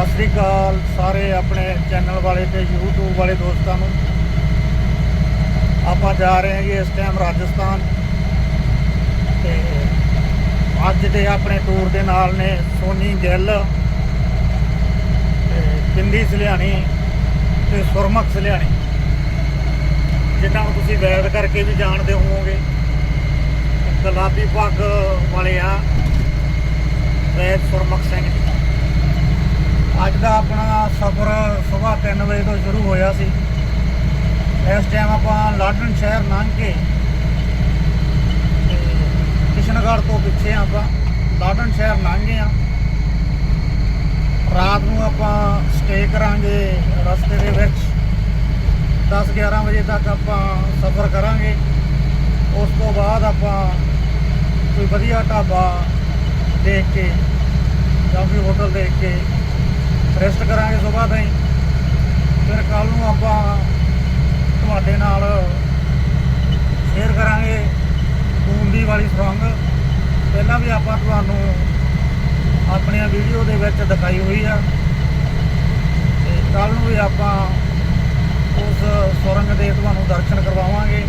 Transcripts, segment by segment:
ਸਤਿ ਸ੍ਰੀ ਅਕਾਲ ਸਾਰੇ ਆਪਣੇ ਚੈਨਲ ਵਾਲੇ ਤੇ YouTube ਵਾਲੇ ਦੋਸਤਾਂ ਨੂੰ। ਆਪਾਂ ਜਾ ਰਹੇ ਹਾਂ ਜੀ ਇਸ ਟਾਈਮ ਰਾਜਸਥਾਨ। ਤੇ ਅੱਜ ਦੇ ਆਪਣੇ ਟੂਰ ਦੇ ਨਾਲ ਨੇ ਸੋਨੀ ਗਿੱਲ ਤੇ ਬਿੰਦੀ ਸਲਿਆਣੀ ਤੇ ਸੁਰਮਕ ਸਲਿਆਣੀ। ਜਿਨ੍ਹਾਂ ਨੂੰ ਤੁਸੀਂ ਵੈਦ ਕਰਕੇ ਵੀ ਜਾਣਦੇ ਹੋਵੋਗੇ। ਗੁਲਾਬੀ ਪੱਗ ਵਾਲੇ ਆ। ਵੈਦ ਸੁਰਮਕ ਸਿੰਘ ਅੱਜ ਦਾ ਆਪਣਾ ਸਫ਼ਰ ਸਵੇਰ 3 ਵਜੇ ਤੋਂ ਸ਼ੁਰੂ ਹੋਇਆ ਸੀ। ਇਸ ਟਾਈਮ ਆਪਾਂ ਲਾਡਨ ਸ਼ਹਿਰ ਲੰਘ ਕੇ ਕਿਸ਼ਨਗੜ੍ਹ ਤੋਂ ਪਿੱਛੇ ਆਪਾਂ। ਲਾਡਨ ਸ਼ਹਿਰ ਲੰਘ ਗਏ ਆ ਰਾਤ ਨੂੰ ਆਪਾਂ ਸਟੇ ਕਰਾਂਗੇ ਰਸਤੇ ਦੇ ਵਿੱਚ। 10 11 ਵਜੇ ਤੱਕ ਆਪਾਂ ਸਫ਼ਰ ਕਰਾਂਗੇ। ਉਸ ਤੋਂ ਬਾਅਦ ਆਪਾਂ ਕੋਈ ਵਧੀਆ ਢਾਬਾ ਦੇਖ ਕੇ ਜਾਂ ਕੋਈ ਹੋਟਲ ਦੇਖ ਕੇ ਰੈਸਟ ਕਰਾਂਗੇ ਸਵੇਰ ਤਾਈਂ ਫਿਰ ਕੱਲ ਨੂੰ ਆਪਾਂ ਤੁਹਾਡੇ ਨਾਲ ਸ਼ੇਅਰ ਕਰਾਂਗੇ ਬੂੰਦੀ ਵਾਲੀ ਸੁਰੰਗ ਪਹਿਲਾਂ ਵੀ ਆਪਾਂ ਤੁਹਾਨੂੰ ਆਪਣੀਆਂ ਵੀਡੀਓ ਦੇ ਵਿੱਚ ਦਿਖਾਈ ਹੋਈ ਆ। ਤੇ ਕੱਲ ਨੂੰ ਵੀ ਆਪਾਂ ਉਸ ਸੁਰੰਗ ਦੇ ਤੁਹਾਨੂੰ ਦਰਸ਼ਨ ਕਰਵਾਵਾਂਗੇ।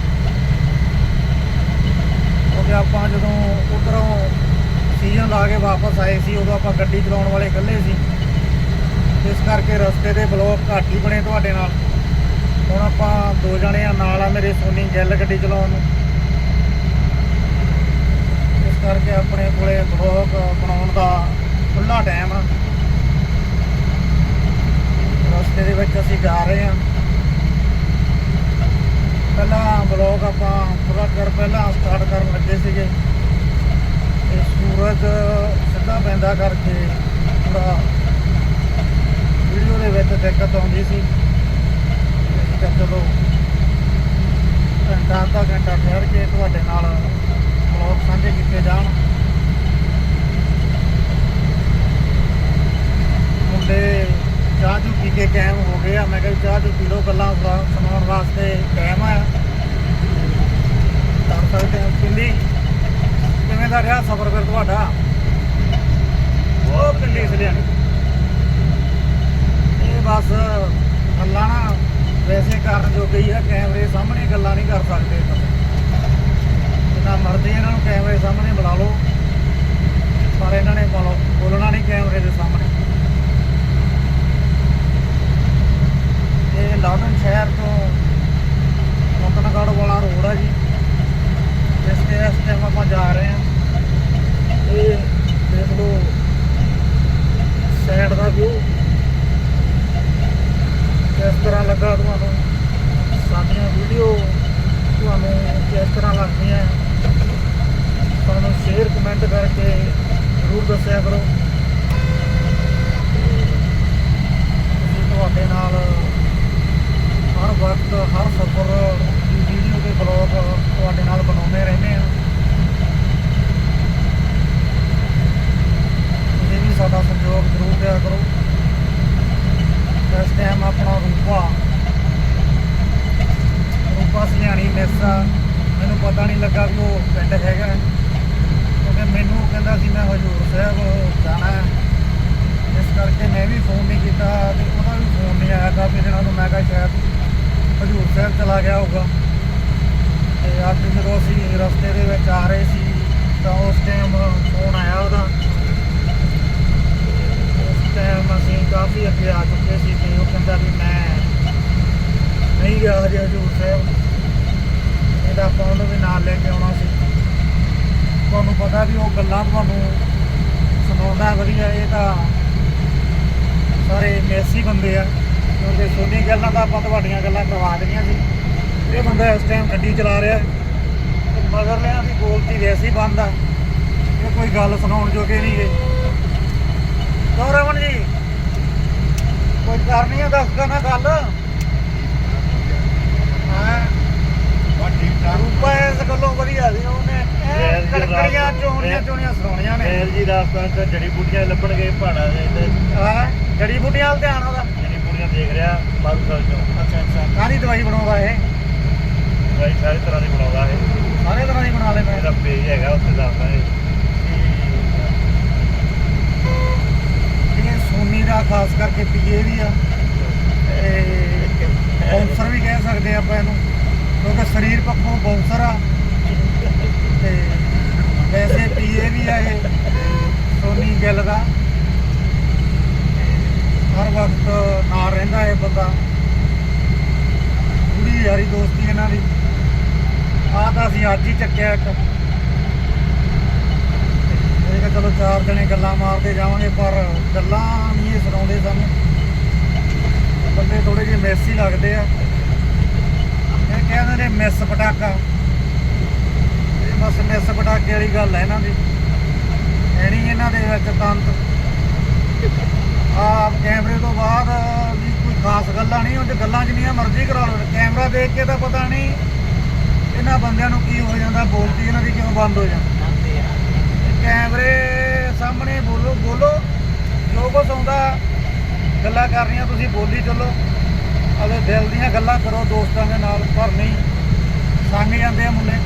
ਕਿਉਂਕਿ ਆਪਾਂ ਜਦੋਂ ਉਧਰੋਂ ਸੀਜ਼ਨ ਲਾ ਕੇ ਵਾਪਸ ਆਏ ਸੀ, ਉਦੋਂ ਆਪਾਂ ਗੱਡੀ ਚਲਾਉਣ ਵਾਲੇ ਇਕੱਲੇ ਸੀ। ਇਸ ਕਰਕੇ ਰਸਤੇ ਦੇ ਬਲੌਕ ਘੱਟ ਹੀ ਬਣੇ ਤੁਹਾਡੇ ਨਾਲ। ਹੁਣ ਆਪਾਂ ਦੋ ਜਣੇ ਆ, ਨਾਲ ਆ ਮੇਰੇ ਸੋਨੀ ਗਿੱਲ ਗੱਡੀ ਚਲਾਉਣ ਨੂੰ। ਇਸ ਕਰਕੇ ਆਪਣੇ ਕੋਲੇ ਬਲੌਕ ਬਣਾਉਣ ਦਾ ਖੁੱਲਾ ਟਾਈਮ ਆ। ਰਸਤੇ ਦੇ ਵਿੱਚ ਅਸੀਂ ਜਾ ਰਹੇ ਹਾਂ ਪਹਿਲਾਂ ਬਲੌਗ ਆਪਾਂ ਥੋੜਾ ਚਿਰ ਪਹਿਲਾਂ ਸਟਾਰਟ ਕਰਨ ਲੱਗੇ ਸੀਗੇ। ਤੇ ਸੂਰਜ ਸਿੱਧਾ ਪੈਂਦਾ ਕਰਕੇ ਥੋੜਾ ਵੀਡੀਓ ਦੇ ਵਿੱਚ ਦਿੱਕਤ ਆਉਂਦੀ ਸੀ। ਅਸੀਂ ਚਲੋ ਘੰਟਾ, ਅੱਧਾ ਘੰਟਾ ਠਹਿਰ ਕੇ ਤੁਹਾਡੇ ਨਾਲ ਬਲੌਗ ਸਾਂਝੇ ਕੀਤੇ ਜਾਣ। ਮੁੰਡੇ ਚਾਹ ਚੂ ਪੀ ਕੇ ਕਾਇਮ ਹੋ ਗਏ ਆ। ਮੈਂ ਕਿਹਾ ਵੀ ਚਾਹ ਚੂ ਪੀ ਲਓ, ਗੱਲਾਂ ਸੁਣਾ- ਸੁਣਾਉਣ ਵਾਸਤੇ ਟਾਈਮ ਆ। ਕਰ ਸਕਦੇ ਹਾਂ ਪਿੰਡੀ। ਕਿਵੇਂ ਦਾ ਰਿਹਾ ਸਫ਼ਰ ਫਿਰ ਤੁਹਾਡਾ? ਉਹ ਪਿੰਡੀ ਸਲਿਆਣੀ ਬਸ ਗੱਲਾਂ ਨਾ ਵੈਸੇ ਕਰਨ ਜੋ ਗਈ ਆ, ਕੈਮਰੇ ਸਾਹਮਣੇ ਗੱਲਾਂ ਨਹੀਂ ਕਰ ਸਕਦੇ। ਜਿੰਨਾ ਮਰਜ਼ੀ ਇਹਨਾਂ ਨੂੰ ਕੈਮਰੇ ਸਾਹਮਣੇ ਬੁਲਾ ਲਓ, ਪਰ ਇਹਨਾਂ ਨੇ ਬੋਲੋ- ਬੋਲਣਾ ਨਹੀਂ ਕੈਮਰੇ ਦੇ ਸਾਹਮਣੇ। ਇਹ ਲਾਡਨ ਸ਼ਹਿਰ ਤੋਂ ਰਤਨਗੜ੍ਹ ਵਾਲਾ ਰੋਡ ਆ ਜੀ ਜਿਸ ਤੇ ਇਸ ਟਾਈਮ ਆਪਾਂ ਜਾ ਰਹੇ ਹਾਂ ਇਹ ਦੇਖ ਲਓ ਸਾਈਡ ਦਾ ਵਿਊ ਕਿਸ ਤਰ੍ਹਾਂ ਲੱਗਾ ਤੁਹਾਨੂੰ ਸਾਡੀਆਂ ਵੀਡੀਓ ਤੁਹਾਨੂੰ ਕਿਸ ਤਰ੍ਹਾਂ ਲੱਗਦੀਆਂ ਤੁਹਾਨੂੰ ਸ਼ੇਅਰ ਕਮੈਂਟ ਜ਼ਰੂਰ ਦੱਸਿਆ ਕਰੋ। ਤੁਸੀਂ ਤੁਹਾਡੇ ਨਾਲ ਹਰ ਵਕਤ, ਹਰ ਸਫ਼ਰ ਦੀ ਵੀਡੀਓ ਦੇ ਬਲੌਗ ਤੁਹਾਡੇ ਨਾਲ ਬਣਾਉਂਦੇ ਰਹਿੰਦੇ ਆ ਤੁਸੀਂ ਵੀ ਸਾਡਾ ਸਹਿਯੋਗ ਜ਼ਰੂਰ ਦਿਆ ਕਰੋ। ਇਸ ਟਾਈਮ ਆਪਣਾ ਰੂਪਾ ਰੂਪਾ ਸਿਆਣੀ ਮਿਸ ਮੈਨੂੰ ਪਤਾ ਨਹੀਂ ਲੱਗਾ ਵੀ ਉਹ ਪਿੰਡ ਹੈਗਾ ਕਿਉਂਕਿ ਮੈਨੂੰ ਕਹਿੰਦਾ ਸੀ, ਮੈਂ ਹਜੂਰ ਸਾਹਿਬ ਜਾਣਾ ਹੈ। ਇਸ ਕਰਕੇ ਮੈਂ ਵੀ ਫੋਨ ਨਹੀਂ ਕੀਤਾ ਤੇ ਉਹਦਾ ਵੀ ਫੋਨ ਨਹੀਂ ਆਇਆ ਕਾਫੀ ਦਿਨਾਂ ਤੋਂ ਮੈਂ ਕਿਹਾ ਸ਼ਾਇਦ ਹਜੂਰ ਸਾਹਿਬ ਚਲਾ ਗਿਆ ਹੋਊਗਾ। ਤੇ ਅੱਜ ਜਦੋਂ ਅਸੀਂ ਰਸਤੇ ਦੇ ਵਿੱਚ ਆ ਰਹੇ ਸੀ, ਤਾਂ ਉਸ ਟਾਈਮ ਫੋਨ ਆਇਆ ਉਹਦਾ। ਉਸ ਟਾਈਮ ਅਸੀਂ ਕਾਫੀ ਅੱਗੇ ਆ ਚੁੱਕੇ ਸੀ ਤੇ ਉਹ ਕਹਿੰਦਾ ਵੀ ਮੈਂ ਨਹੀਂ ਗਿਆ ਹਜੇ ਹਜੂਰ ਸਾਹਿਬ ਇਹਦਾ ਆਪਾਂ ਉਹਨੂੰ ਵੀ ਨਾਲ ਲੈ ਕੇ ਆਉਣਾ ਸੀ ਤੁਹਾਨੂੰ ਪਤਾ ਵੀ ਉਹ ਗੱਲਾਂ ਤੁਹਾਨੂੰ ਸੁਣਾਉਂਦਾ ਵਧੀਆ, ਇਹ ਤਾਂ ਸਾਰੇ ਮੇਸੀ ਬੰਦੇ ਆ। ਕਿਉਂਕਿ ਸੋਨੀ ਗੱਲਾਂ ਤਾਂ ਆਪਾਂ ਤੁਹਾਡੀਆਂ ਗੱਲਾਂ ਕਰਵਾ ਦੇਣੀਆਂ ਸੀ। ਇਹ ਬੰਦਾ ਇਸ ਟਾਈਮ ਗੱਡੀ ਚਲਾ ਰਿਹਾ ਹੈ। ਮਗਰ ਲਿਆ ਦੀ ਬੋਲਤੀ ਵੈਸੇ ਹੀ ਬੰਦ ਆ। ਇਹ ਕੋਈ ਗੱਲ ਸੁਣਾਉਣ ਜੋਗੇ ਨਹੀਂ ਗੇ ਕਿਉਂ ਰਮਨ ਜੀ, ਕੋਈ ਕਰਨੀ ਆ ਦੱਸ ਨਾ ਗੱਲ ਹਾਂ ਠੀਕ ਠਾਕ ਰੂਪਾ ਇਸ ਗੱਲੋਂ ਵਧੀਆ ਸੀ ਉਹਨੇ ਵੈਲ ਜੀ ਕੜਕੜੀਆਂ ਰਾਤ- ਚੋਣੀਆਂ ਚੋਣੀਆਂ ਸੁਣਾਉਣੀਆਂ ਨੇ ਫੇਰ ਜੀ ਰਾਸਤਾ ਚ ਜੜੀ ਬੂਟੀਆਂ ਲੱਭਣਗੇ ਪਹਾੜਾਂ ਦੇ ਤੇ ਹਾਂ ਜੜੀ ਬੂਟੀਆਂ ਵੱਲ ਧਿਆਨ ਉਹਦਾ। ਜੜੀ ਬੂਟੀਆਂ ਦੇਖ ਰਿਹਾ ਬਾਰੂ ਸਾਹਿਬ ਚੋਂ। ਅੱਛਾ ਅੱਛਾ। ਕਾਹਦੀ ਦਵਾਈ ਬਣਾਉਂਦਾ ਇਹ? ਦਵਾਈ ਸਾਰੀ ਤਰ੍ਹਾਂ ਦੀ ਬਣਾਉਂਦਾ ਹੈ ਸਾਰੇ ਤਰ੍ਹਾਂ ਦੀ ਬਣਾ ਲੈਂਦਾ ਇਹਦਾ ਪੇਜ ਹੈਗਾ ਉੱਥੇ ਦੱਸਦਾ ਹੈ ਇਹ ਸੋਨੀ ਦਾ ਖਾਸ ਕਰਕੇ ਪੀਏ ਵੀ ਆ। ਬਾਉਂਸਰ ਵੀ ਕਹਿ ਸਕਦੇ ਆਪਾਂ ਇਹਨੂੰ। ਕਿਉਂਕਿ ਸਰੀਰ ਪੱਖੋਂ ਬਾਉਂਸਰ ਆ। ਤੇ ਵੈਸੇ ਪੀਏ ਵੀ ਆ ਇਹ। ਸੋਨੀ ਗਿੱਲ ਦਾ। ਹਰ ਵਕਤ ਨਾਲ ਰਹਿੰਦਾ ਇਹ ਬੰਦਾ। ਪੂਰੀ ਯਾਰੀ ਦੋਸਤੀ ਇਹਨਾਂ ਦੀ। ਆਹ ਤਾਂ ਅਸੀਂ ਅੱਜ ਹੀ ਚੱਕਿਆ ਇੱਕ। ਇਹ ਕਿ ਚਲੋ ਚਾਰ ਜਣੇ ਗੱਲਾਂ ਮਾਰਦੇ ਜਾਵਾਂਗੇ, ਪਰ ਗੱਲਾਂ ਨਹੀਂ ਇਹ ਸੁਣਾਉਂਦੇ ਸਾਨੂੰ। ਬੰਦੇ ਥੋੜੇ ਜਿਹੇ ਮਿਸ ਹੀ ਲੱਗਦੇ ਆ। ਇਹ ਕਹਿੰਦੇ ਨੇ, ਮਿਸ ਪਟਾਕਾ। ਇਹ ਬਸ ਮਿਸ ਪਟਾਕੇ ਵਾਲੀ ਗੱਲ ਹੈ ਇਹਨਾਂ ਦੀ। ਹੈ ਨਹੀਂ ਇਹਨਾਂ ਦੇ ਵਿੱਚ ਤੰਤ ਆਪ ਕੈਮਰੇ ਤੋਂ ਬਾਅਦ ਵੀ ਕੋਈ ਖਾਸ ਗੱਲਾਂ ਨਹੀਂ, ਉਹ ਗੱਲਾਂ ਜਿੰਨੀਆਂ ਮਰਜ਼ੀ ਕਰਾ ਲਓ। ਕੈਮਰਾ ਦੇਖ ਕੇ ਤਾਂ ਪਤਾ ਨਹੀਂ ਇਹਨਾਂ ਬੰਦਿਆਂ ਨੂੰ ਕੀ ਹੋ ਜਾਂਦਾ, ਬੋਲਦੀ ਇਹਨਾਂ ਦੀ ਕਿਉਂ ਬੰਦ ਹੋ ਜਾਂਦੀ। ਕੈਮਰੇ ਸਾਹਮਣੇ ਬੋਲੋ ਬੋਲੋ। ਜੋ ਕੁਛ ਆਉਂਦਾ, ਗੱਲਾਂ ਕਰਨੀਆਂ ਤੁਸੀਂ ਬੋਲੀ ਚੱਲੋ। ਅਗਲੇ ਦਿਲ ਦੀਆਂ ਗੱਲਾਂ ਕਰੋ, ਦੋਸਤਾਂ ਦੇ ਨਾਲ, ਪਰ ਨਹੀਂ। ਸੰਗ ਜਾਂਦੇ ਆ ਮੁੰਡੇ।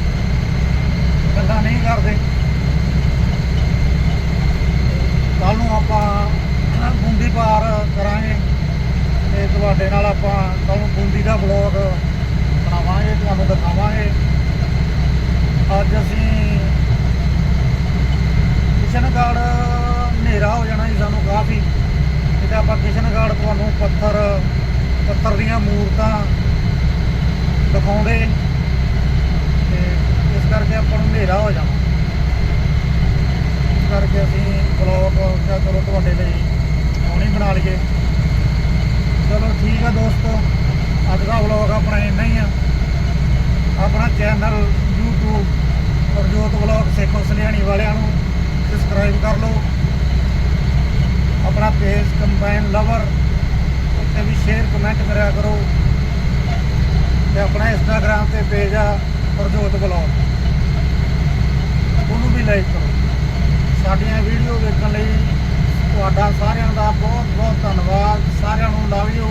ਗੱਲਾਂ ਨਹੀਂ ਕਰਦੇ ਕੱਲ ਨੂੰ ਆਪਾਂ ਬੂੰਦੀ ਪਾਰ ਕਰਾਂਗੇ ਤੇ ਤੁਹਾਡੇ ਨਾਲ ਆਪਾਂ ਕੱਲ ਨੂੰ ਬੂੰਦੀ ਦਾ ਬਲੌਗ ਬਣਾਵਾਂਗੇ ਤੁਹਾਨੂੰ ਦਿਖਾਵਾਂਗੇ ਅੱਜ ਅਸੀਂ ਕਿਸ਼ਨਗੜ੍ਹ ਹਨੇਰਾ ਹੋ ਜਾਣਾ ਜੀ ਸਾਨੂੰ ਕਾਫੀ। ਜਿੱਦਾਂ ਆਪਾਂ ਕਿਸ਼ਨਗੜ੍ਹ ਤੁਹਾਨੂੰ ਪੱਥਰ ਪੱਥਰ ਦੀਆਂ ਮੂਰਤਾਂ ਦਿਖਾਉਂਦੇ, ਤੇ ਇਸ ਕਰਕੇ ਆਪਾਂ ਨੂੰ ਹਨੇਰਾ ਹੋ ਜਾਣਾ। ਇਸ ਕਰਕੇ ਅਸੀਂ ਬਲੌਗ ਕਿਹਾ ਚਲੋ ਤੁਹਾਡੇ ਲਈ ਹੁਣ ਬਣਾ ਲਈਏ। ਚਲੋ ਠੀਕ ਆ ਦੋਸਤੋ, ਅੱਜ ਦਾ ਵਲੌਗ ਆਪਣਾ ਇੰਨਾ ਹੀ ਆ। ਆਪਣਾ channel YouTube, Prajot vlog Sekhon Saliani ਵਾਲਿਆਂ ਨੂੰ ਸਬਸਕ੍ਰਾਈਬ ਕਰ ਲਓ। ਆਪਣਾ ਪੇਜ ਕੰਬਾਈਨ ਲਵਰ ਉੱਤੇ ਵੀ ਸ਼ੇਅਰ ਕਮੈਂਟ ਕਰਿਆ ਕਰੋ। ਤੇ ਆਪਣਾ ਇੰਸਟਾਗ੍ਰam ਤੇ ਪੇਜ ਆ, ਪ੍ਰਜੋਤ ਵਲੌਗ। ਉਹਨੂੰ ਵੀ ਲਾਈਕ ਕਰੋ। ਸਾਡੀਆਂ ਵੀਡੀਓ ਵੇਖਣ ਲਈ ਤੁਹਾਡਾ ਸਾਰਿਆਂ ਦਾ ਬਹੁਤ ਬਹੁਤ ਧੰਨਵਾਦ। ਸਾਰਿਆਂ ਨੂੰ ਲਵ ਯੂ